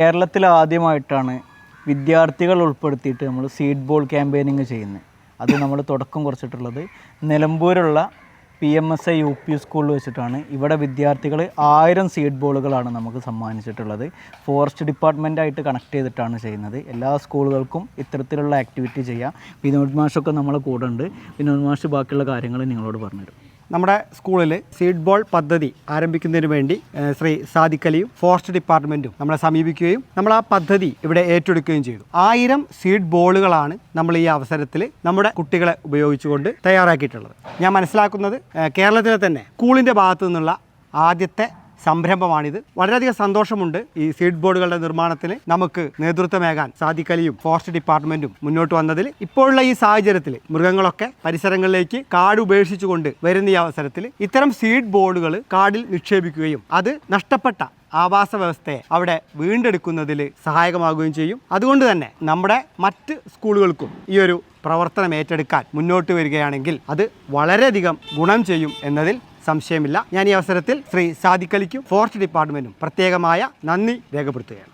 കേരളത്തിൽ ആദ്യമായിട്ടാണ് വിദ്യാർത്ഥികൾ ഉൾപ്പെടുത്തിയിട്ട് നമ്മൾ സീഡ് ബോൾ ക്യാമ്പയിനിങ് ചെയ്യുന്നത്. അത് നമ്മൾ തുടക്കം കുറിച്ചിട്ടുള്ളത്. നിലമ്പൂരുള്ള P M S I U P സ്കൂളിൽ വെച്ചിട്ടാണ്. ഇവിടെ വിദ്യാർത്ഥികൾ ആയിരം സീഡ് ബോളുകളാണ് നമുക്ക് സമ്മാനിച്ചിട്ടുള്ളത്. ഫോറസ്റ്റ് ഡിപ്പാർട്ട്മെന്റായിട്ട് കണക്ട് ചെയ്തിട്ടാണ് ചെയ്യുന്നത്. എല്ലാ സ്കൂളുകൾക്കും ഇത്തരത്തിലുള്ള ആക്ടിവിറ്റി ചെയ്യാം. വിനോദ് മാഷൊക്കെ നമ്മളെ കൂടെ ഉണ്ട്. വിനോദ് മാഷ് ബാക്കിയുള്ള കാര്യങ്ങൾ നിങ്ങളോട് പറഞ്ഞുതരും. നമ്മുടെ സ്കൂളിൽ സീഡ് ബോൾ പദ്ധതി ആരംഭിക്കുന്നതിന് വേണ്ടി ശ്രീ സാദിഖലിയും ഫോറസ്റ്റ് ഡിപ്പാർട്ട്മെന്റും നമ്മളെ സമീപിക്കുകയും നമ്മൾ ആ പദ്ധതി ഇവിടെ ഏറ്റെടുക്കുകയും ചെയ്തു. ആയിരം സീഡ് ബോളുകളാണ് നമ്മൾ ഈ അവസരത്തിൽ നമ്മുടെ കുട്ടികളെ ഉപയോഗിച്ചുകൊണ്ട് തയ്യാറാക്കിയിട്ടുള്ളത്. ഞാൻ മനസ്സിലാക്കുന്നത് കേരളത്തിലെ തന്നെ സ്കൂളിന്റെ ഭാഗത്തു നിന്നുള്ള ആദ്യത്തെ സംരംഭമാണിത്. വളരെയധികം സന്തോഷമുണ്ട് ഈ സീഡ് ബോർഡുകളുടെ നിർമ്മാണത്തിന് നമുക്ക് നേതൃത്വമേകാൻ സാധിക്കലിയും ഫോറസ്റ്റ് ഡിപ്പാർട്ട്മെന്റും മുന്നോട്ട് വന്നതിൽ. ഇപ്പോഴുള്ള ഈ സാഹചര്യത്തിൽ മൃഗങ്ങളൊക്കെ പരിസരങ്ങളിലേക്ക് കാട് ഉപേക്ഷിച്ചുകൊണ്ട് വരുന്ന ഈ അവസരത്തിൽ ഇത്തരം സീഡ് ബോർഡുകൾ കാടിൽ നിക്ഷേപിക്കുകയും അത് നഷ്ടപ്പെട്ട ആവാസ വ്യവസ്ഥയെ അവിടെ വീണ്ടെടുക്കുന്നതിൽ സഹായകമാകുകയും ചെയ്യും. അതുകൊണ്ട് തന്നെ നമ്മുടെ മറ്റ് സ്കൂളുകൾക്കും ഈ ഒരു പ്രവർത്തനം ഏറ്റെടുക്കാൻ മുന്നോട്ട് വരികയാണെങ്കിൽ അത് വളരെയധികം ഗുണം ചെയ്യും എന്നതിൽ സംശയമില്ല. ഞാൻ ഈ അവസരത്തിൽ ശ്രീ സാദിക്കലിക്കും ഫോറസ്റ്റ് ഡിപ്പാർട്ട്മെന്റും പ്രത്യേകമായ നന്ദി രേഖപ്പെടുത്തുകയാണ്.